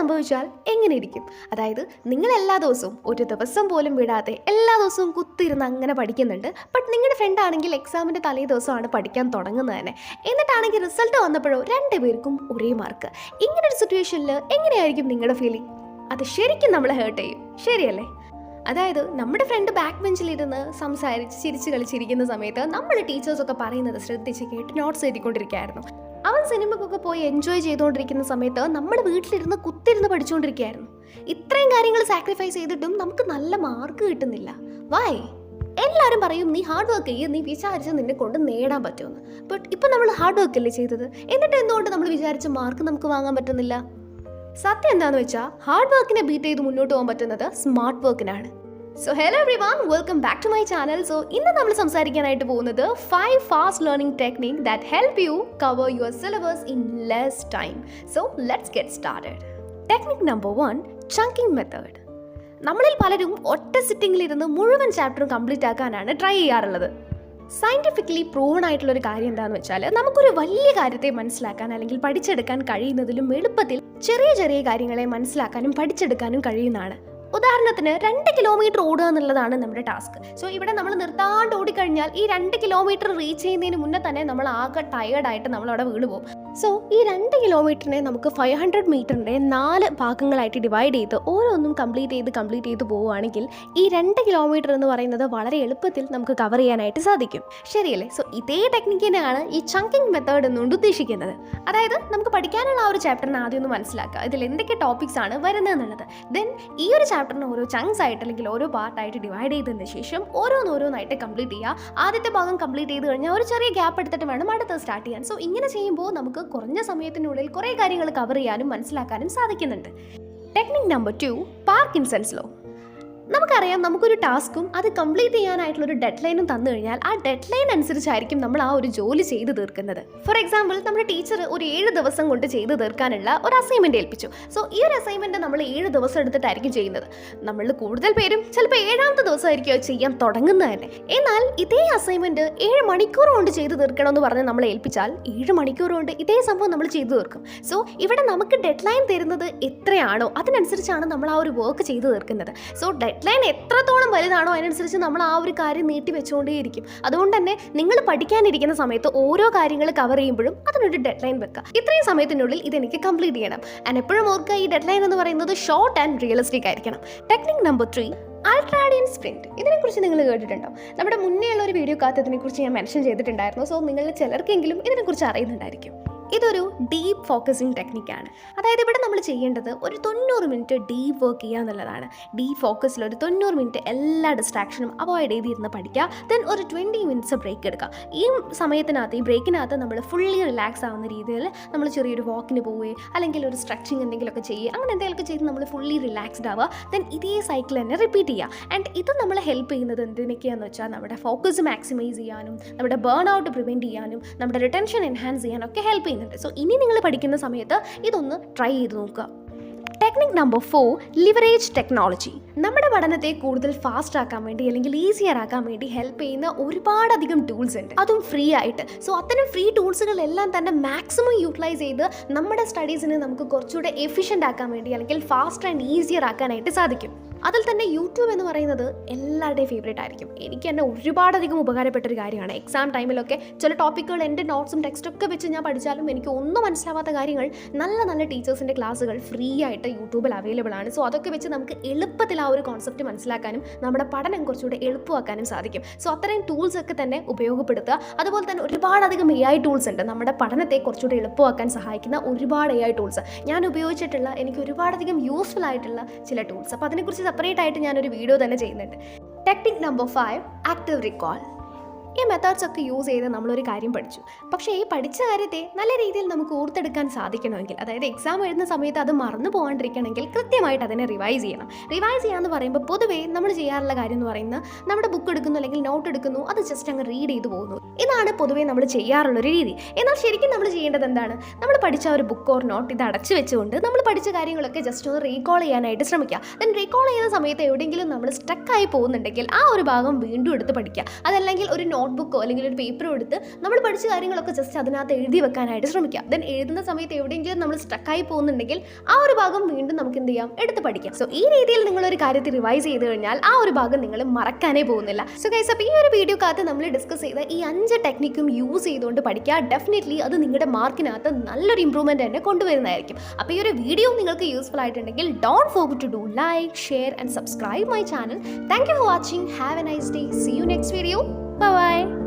സംഭവിച്ചാൽ എങ്ങനെ ഇരിക്കും? അതായത് നിങ്ങൾ എല്ലാ ദിവസവും ഒരു ദിവസം പോലും വിടാതെ എല്ലാ ദിവസവും കുത്തിയിരുന്ന് അങ്ങനെ പഠിക്കുന്നുണ്ട്. ബട്ട് നിങ്ങളുടെ ഫ്രണ്ട് ആണെങ്കിൽ എക്സാമിന്റെ തലേ ദിവസമാണ് പഠിക്കാൻ തുടങ്ങുന്നത് തന്നെ. എന്നിട്ടാണെങ്കിൽ റിസൾട്ട് വന്നപ്പോഴോ രണ്ടുപേർക്കും ഒരേ മാർക്ക് ഇങ്ങനെ ഒരു സിറ്റുവേഷനിൽ എങ്ങനെയായിരിക്കും നിങ്ങളുടെ ഫീലിംഗ് അത് ശരിക്കും നമ്മളെ ഹേർട്ട് ചെയ്യും. ശരിയല്ലേ? അതായത് നമ്മുടെ ഫ്രണ്ട് ബാക്ക് ബെഞ്ചിലിരുന്ന് സംസാരിച്ച് ചിരിച്ച് കളിച്ചിരിക്കുന്ന സമയത്ത് നമ്മൾ ടീച്ചേഴ്സൊക്കെ പറയുന്നത് ശ്രദ്ധിച്ച് കേട്ട് നോട്ട്സ് എഴുതിക്കൊണ്ടിരിക്കുകയായിരുന്നു അവൻ സിനിമക്കൊക്കെ പോയി എൻജോയ് ചെയ്തുകൊണ്ടിരിക്കുന്ന സമയത്ത് നമ്മുടെ വീട്ടിലിരുന്ന് കുത്തിരുന്ന് പഠിച്ചുകൊണ്ടിരിക്കുകയായിരുന്നു ഇത്രയും കാര്യങ്ങൾ സാക്രിഫൈസ് ചെയ്തിട്ടും നമുക്ക് നല്ല മാർക്ക് കിട്ടുന്നില്ല. വായ് എല്ലാവരും പറയും നീ ഹാർഡ് വർക്ക് ചെയ്യുക നീ വിചാരിച്ച് നിന്നെ കൊണ്ട് നേടാൻ പറ്റുമെന്ന്. ബട്ട് ഇപ്പം നമ്മൾ ഹാർഡ് വർക്ക് അല്ലേ ചെയ്തത്? എന്നിട്ട് എന്തുകൊണ്ട് നമ്മൾ വിചാരിച്ച മാർക്ക് നമുക്ക് വാങ്ങാൻ പറ്റുന്നില്ല? സത്യം എന്താണെന്ന് വെച്ചാൽ ഹാർഡ് വർക്കിനെ ബീറ്റ് ചെയ്ത് മുന്നോട്ട് പോകാൻ പറ്റുന്നത് smart വർക്കിനാണ് so hello everyone welcome back to my channel so ഇന്ന് നമ്മൾ സംസാരിക്കാനായിട്ട് പോകുന്നത് five fast learning technique that help you cover your syllabus in less time so let's get started technique number one chunking method നമ്മളിൽ പലരും ഒറ്റ സിറ്റിങ്ങിലിരുന്ന് മുഴുവൻ ചാപ്റ്ററും കംപ്ലീറ്റ് ആക്കാനാണ് ട്രൈ ചെയ്യാറുള്ളത്. സയന്റിഫിക്കലി പ്രൂവൺ ആയിട്ടുള്ള ഒരു കാര്യം എന്താണെന്ന് വെച്ചാൽ നമുക്കൊരു വലിയ കാര്യത്തെ മനസ്സിലാക്കാൻ അല്ലെങ്കിൽ പഠിച്ചെടുക്കാൻ കഴിയുന്നതിലും എളുപ്പത്തിൽ ചെറിയ ചെറിയ കാര്യങ്ങളെ മനസ്സിലാക്കാനും പഠിച്ചെടുക്കാനും കഴിയുന്നതാണ്. ഉദാഹരണത്തിന് രണ്ട് കിലോമീറ്റർ ഓടുക എന്നുള്ളതാണ് നമ്മുടെ ടാസ്ക് സോ ഇവിടെ നമ്മൾ നിർത്താണ്ട് ഓടിക്കഴിഞ്ഞാൽ ഈ രണ്ട് കിലോമീറ്റർ റീച്ച് ചെയ്യുന്നതിന് മുന്നേ തന്നെ നമ്മൾ ആകെ ടയേർഡായിട്ട് നമ്മളവിടെ വീട് പോകും സോ ഈ രണ്ട് കിലോമീറ്ററിനെ നമുക്ക് ഫൈവ് ഹൺഡ്രഡ് മീറ്ററിന്റെ നാല് ഭാഗങ്ങളായിട്ട് ഡിവൈഡ് ചെയ്ത് ഓരോന്നും കംപ്ലീറ്റ് ചെയ്ത് കംപ്ലീറ്റ് ചെയ്ത് പോവുകയാണെങ്കിൽ ഈ രണ്ട് കിലോമീറ്റർ എന്ന് പറയുന്നത് വളരെ എളുപ്പത്തിൽ നമുക്ക് കവർ ചെയ്യാനായിട്ട് സാധിക്കും. ശരിയല്ലേ? സോ ഇതേ ടെക്നിക്കിനെയാണ് ഈ ചങ്കിങ് മെത്തേഡ് എന്നുകൊണ്ട് ഉദ്ദേശിക്കുന്നത്. അതായത് നമുക്ക് പഠിക്കാനുള്ള ആ ഒരു ചാപ്റ്ററിന് ആദ്യം ഒന്ന് മനസ്സിലാക്കുക. ഇതിൽ എന്തൊക്കെ ടോപ്പിക്സ് ആണ് വരുന്നത് എന്നുള്ളത്. ദെൻ ഈ ഒരു ചാപ്റ്ററിന് ഓരോ ചങ്സ് ആയിട്ട് അല്ലെങ്കിൽ ഓരോ പാർട്ടായിട്ട് ഡിവൈഡ് ചെയ്തതിന് ശേഷം ഓരോന്നോരോന്നായിട്ട് കംപ്ലീറ്റ് ചെയ്യുക. ആദ്യത്തെ ഭാഗം കംപ്ലീറ്റ് ചെയ്ത് കഴിഞ്ഞാൽ ഒരു ചെറിയ ഗ്യാപ്പ് എടുത്തിട്ട് വേണം അടുത്തത് സ്റ്റാർട്ട് ചെയ്യാൻ. സോ ഇങ്ങനെ ചെയ്യുമ്പോൾ നമുക്ക് കുറഞ്ഞ സമയത്തിനുള്ളിൽ കുറേ കാര്യങ്ങൾ കവർ ചെയ്യാനും മനസ്സിലാക്കാനും സാധിക്കുന്നുണ്ട്. Technique number two Parkinson's law നമുക്കറിയാം നമുക്കൊരു ടാസ്ക്കും അത് കംപ്ലീറ്റ് ചെയ്യാനായിട്ടുള്ള ഒരു ഡെഡ് ലൈനും തന്നു കഴിഞ്ഞാൽ ആ ഡെഡ് ലൈൻ അനുസരിച്ചായിരിക്കും നമ്മൾ ആ ഒരു ജോലി ചെയ്തു തീർക്കുന്നത്. ഫോർ എക്സാമ്പിൾ നമ്മുടെ ടീച്ചർ ഒരു ഏഴ് ദിവസം കൊണ്ട് ചെയ്തു തീർക്കാനുള്ള ഒരു അസൈൻമെന്റ് ഏൽപ്പിച്ചു. സോ ഈ ഒരു അസൈൻമെന്റ് നമ്മൾ ഏഴ് ദിവസം എടുത്തിട്ടായിരിക്കും ചെയ്യുന്നത്. നമ്മൾ കൂടുതൽ പേരും ചിലപ്പോൾ ഏഴാമത്തെ ദിവസമായിരിക്കും അത് ചെയ്യാൻ തുടങ്ങുന്നത് തന്നെ. എന്നാൽ ഇതേ അസൈൻമെന്റ് ഏഴ് മണിക്കൂർ കൊണ്ട് ചെയ്ത് തീർക്കണമെന്ന് പറഞ്ഞ് നമ്മൾ ഏൽപ്പിച്ചാൽ ഏഴ് മണിക്കൂർ കൊണ്ട് ഇതേ സംഭവം നമ്മൾ ചെയ്തു തീർക്കും. സോ ഇവിടെ നമുക്ക് ഡെഡ് ലൈൻ തരുന്നത് എത്രയാണോ അതിനനുസരിച്ചാണ് നമ്മൾ ആ ഒരു വർക്ക് ചെയ്തു തീർക്കുന്നത്. സോ ഡെഡ് ലൈൻ എത്രത്തോളം വലുതാണോ അതിനനുസരിച്ച് നമ്മൾ ആ ഒരു കാര്യം നീട്ടി വെച്ചുകൊണ്ടേയിരിക്കും അതുകൊണ്ട് തന്നെ നിങ്ങൾ പഠിക്കാനിരിക്കുന്ന സമയത്ത് ഓരോ കാര്യങ്ങൾ കവർ ചെയ്യുമ്പോഴും അതിനൊരു ഡെഡ് ലൈൻ വെക്കുക. ഇത്രയും സമയത്തിനുള്ളിൽ ഇതെനിക്ക് കംപ്ലീറ്റ് ചെയ്യണം. ആൻഡ് എപ്പോഴും ഓർക്കുക ഈ ഡെഡ് ലൈൻ എന്ന് പറയുന്നത് ഷോർട്ട് ആൻഡ് റിയലിസ്റ്റിക് ആയിരിക്കണം. Technique number three ultradian sprint ഇതിനെക്കുറിച്ച് നിങ്ങൾ കേട്ടിട്ടുണ്ടോ? നമ്മുടെ മുന്നേ ഉള്ള ഒരു വീഡിയോ കാത്ത് ഇതിനെക്കുറിച്ച് ഞാൻ മെൻഷൻ ചെയ്തിട്ടുണ്ടായിരുന്നു. സോ നിങ്ങളിൽ ചിലർക്കെങ്കിലും ഇതിനെക്കുറിച്ച് അറിയുന്നുണ്ടായിരിക്കും. ഇതൊരു ഡീപ്പ് ഫോക്കസിങ് ടെക്നിക്കാണ് അതായത് ഇവിടെ നമ്മൾ ചെയ്യേണ്ടത് ഒരു തൊണ്ണൂറ് മിനിറ്റ് ഡീപ്പ് വർക്ക് ചെയ്യുക എന്നുള്ളതാണ്. ഡീപ്പ് ഫോക്കസിൽ ഒരു തൊണ്ണൂറ് മിനിറ്റ് എല്ലാ ഡിസ്ട്രാക്ഷനും അവോയ്ഡ് ചെയ്തിരുന്ന് പഠിക്കുക. ദെൻ ഒരു ട്വന്റി മിനിറ്റ്സ് ബ്രേക്ക് എടുക്കുക. ഈ സമയത്തിനകത്ത് ഈ ബ്രേക്കിനകത്ത് നമ്മൾ ഫുള്ളി റിലാക്സ് ആവുന്ന രീതിയിൽ നമ്മൾ ചെറിയൊരു വാക്കിന് പോവുകയും അല്ലെങ്കിൽ ഒരു സ്ട്രെച്ചിങ് എന്തെങ്കിലുമൊക്കെ ചെയ്യുക അങ്ങനെ എന്തെങ്കിലുമൊക്കെ ചെയ്ത് നമ്മൾ ഫുള്ളി റിലാക്സ്ഡ് ആവുക. ദെൻ ഇതേ സൈക്കിൾ തന്നെ റിപ്പീറ്റ് ചെയ്യുക. ആൻഡ് ഇത് നമ്മൾ ഹെൽപ്പ് ചെയ്യുന്നത് എന്തിനൊക്കെയാണെന്ന് വെച്ചാൽ നമ്മുടെ ഫോക്കസ് മാക്സിമൈസ് ചെയ്യാനും നമ്മുടെ ബേൺ ഔട്ട് പ്രിവെന്റ് ചെയ്യാനും നമ്മുടെ റിട്ടൻഷൻ എൻഹാൻസ് ചെയ്യാനും ഒക്കെ ഹെൽപ്പ് ചെയ്യുന്നുണ്ട്. സോ ഇനി നിങ്ങൾ പഠിക്കുന്ന സമയത്ത് ഇതൊന്ന് ട്രൈ ചെയ്ത് നോക്കുക. Technique number four leverage technology നമ്മുടെ പഠനത്തെ കൂടുതൽ ഫാസ്റ്റ് ആക്കാൻ വേണ്ടി അല്ലെങ്കിൽ ഈസിയർ ആക്കാൻ വേണ്ടി ഹെൽപ്പ് ചെയ്യുന്ന ഒരുപാടധികം ടൂൾസ് ഉണ്ട്. അതും ഫ്രീ ആയിട്ട്. സോ അത്തരം ഫ്രീ ടൂൾസുകളെല്ലാം തന്നെ മാക്സിമം യൂട്ടിലൈസ് ചെയ്ത് നമ്മുടെ സ്റ്റഡീസിനെ നമുക്ക് കുറച്ചുകൂടെ എഫിഷ്യന്റ് ആക്കാൻ വേണ്ടി അല്ലെങ്കിൽ ഫാസ്റ്റ് ആൻഡ് ഈസിയർ ആക്കാനായിട്ട് സാധിക്കും. അതിൽ തന്നെ യൂട്യൂബ് എന്ന് പറയുന്നത് എല്ലാവരുടെയും ഫേവറേറ്റ് ആയിരിക്കും. എനിക്ക് തന്നെ ഒരുപാടധികം ഉപകാരപ്പെട്ട ഒരു കാര്യമാണ് എക്സാം ടൈമിലൊക്കെ ചില ടോപ്പിക്കുകൾ എന്റെ നോട്ട്സും ടെക്സ്റ്റൊക്കെ വെച്ച് ഞാൻ പഠിച്ചാലും എനിക്ക് ഒന്നും മനസ്സിലാവാത്ത കാര്യങ്ങൾ നല്ല നല്ല ടീച്ചേഴ്സിന്റെ ക്ലാസ്സുകൾ ഫ്രീ ആയിട്ട് യൂട്യൂബിൽ അവൈലബിൾ ആണ്. സോ അതൊക്കെ വെച്ച് നമുക്ക് എളുപ്പത്തിൽ ആ ഒരു കോൺസെപ്റ്റ് മനസ്സിലാക്കാനും നമ്മുടെ പഠനം കുറച്ചുകൂടെ എളുപ്പമാക്കാനും സാധിക്കും. സോ അത്രയും ടൂൾസ് ഒക്കെ തന്നെ ഉപയോഗപ്പെടുത്തുക. അതുപോലെ തന്നെ ഒരുപാടധികം എ ഐ ടൂൾസ് ഉണ്ട്. നമ്മുടെ പഠനത്തെ കുറച്ചുകൂടെ എളുപ്പമാക്കാൻ സഹായിക്കുന്ന ഒരുപാട് എ ഐ ടൂൾസ് ഞാൻ ഉപയോഗിച്ചിട്ടുള്ള എനിക്ക് ഒരുപാടധികം യൂസ്ഫുൾ ആയിട്ടുള്ള ചില ടൂൾസ് അപ്പോൾ അതിനെക്കുറിച്ച് സെപ്പറേറ്റ് ആയിട്ട് ഞാനൊരു വീഡിയോ തന്നെ ചെയ്യുന്നുണ്ട്. Technique number five active recall ഈ മെത്തേഡ്സ് ഒക്കെ യൂസ് ചെയ്ത് നമ്മളൊരു കാര്യം പഠിച്ചു. പക്ഷേ ഈ പഠിച്ച കാര്യത്തെ നല്ല രീതിയിൽ നമുക്ക് ഓർത്തെടുക്കാൻ സാധിക്കണമെങ്കിൽ അതായത് എക്സാം എഴുതുന്ന സമയത്ത് അത് മറന്നു പോകാണ്ടിരിക്കണമെങ്കിൽ കൃത്യമായിട്ട് അതിനെ റിവൈസ് ചെയ്യണം. റിവൈസ് ചെയ്യാന്ന് പറയുമ്പോൾ പൊതുവേ നമ്മൾ ചെയ്യാറുള്ള കാര്യം എന്ന് പറയുന്നത് നമ്മുടെ ബുക്ക് എടുക്കുന്നു അല്ലെങ്കിൽ നോട്ട് എടുക്കുന്നു അത് ജസ്റ്റ് അങ്ങ് റീഡ് ചെയ്തു പോകുന്നു. ഇതാണ് പൊതുവേ നമ്മൾ ചെയ്യാറുള്ള ഒരു രീതി. എന്നാൽ ശരിക്കും നമ്മൾ ചെയ്യേണ്ടത് എന്താണ്? നമ്മൾ പഠിച്ച ഒരു ബുക്ക് ഓർ നോട്ട് ഇത് അടച്ചു വെച്ചുകൊണ്ട് നമ്മൾ പഠിച്ച കാര്യങ്ങളൊക്കെ ജസ്റ്റ് ഒന്ന് റീകോൾ ചെയ്യാനായിട്ട് ശ്രമിക്കുക. ദെൻ റീകോൾ ചെയ്യുന്ന സമയത്ത് എവിടെയെങ്കിലും നമ്മൾ സ്റ്റക്കായി പോകുന്നുണ്ടെങ്കിൽ ആ ഒരു ഭാഗം വീണ്ടും എടുത്ത് പഠിക്കുക. അതല്ലെങ്കിൽ ഒരു നോട്ട്ബുക്കോ അല്ലെങ്കിൽ ഒരു പേപ്പറോ എടുത്ത് നമ്മൾ പഠിച്ച കാര്യങ്ങളൊക്കെ ജസ്റ്റ് അതിനകത്ത് എഴുതി വെക്കാനായിട്ട് ശ്രമിക്കാം. ദെൻ എഴുതുന്ന സമയത്ത് എവിടെയെങ്കിലും നമ്മൾ സ്ട്രക്കായി പോകുന്നുണ്ടെങ്കിൽ ആ ഒരു ഭാഗം വീണ്ടും നമുക്ക് എന്ത് ചെയ്യാം? എടുത്ത് പഠിക്കാം. സോ ഈ രീതിയിൽ നിങ്ങൾ ഒരു കാര്യത്തിൽ റിവൈസ് ചെയ്ത് കഴിഞ്ഞാൽ ആ ഒരു ഭാഗം നിങ്ങൾ മറക്കാനേ പോകുന്നില്ല. സോ ഗൈസ് അപ്പോൾ ഈ ഒരു വീഡിയോ വീഡിയോക്കകത്ത് നമ്മൾ ഡിസ്കസ് ചെയ്ത ഈ അഞ്ച് ടെക്നിക്കും യൂസ് ചെയ്തുകൊണ്ട് പഠിക്കുക. ഡെഫിനറ്റ്ലി അത് നിങ്ങളുടെ മാർക്കിനകത്ത് നല്ലൊരു ഇമ്പ്രൂവ്മെന്റ് തന്നെ കൊണ്ടുവരുന്നതായിരിക്കും. അപ്പോൾ ഈ ഒരു വീഡിയോ നിങ്ങൾക്ക് യൂസ്ഫുൾ ആയിട്ടുണ്ടെങ്കിൽ don't forget to do like share and subscribe my channel thank you for watching have a nice day see you next video Bye bye.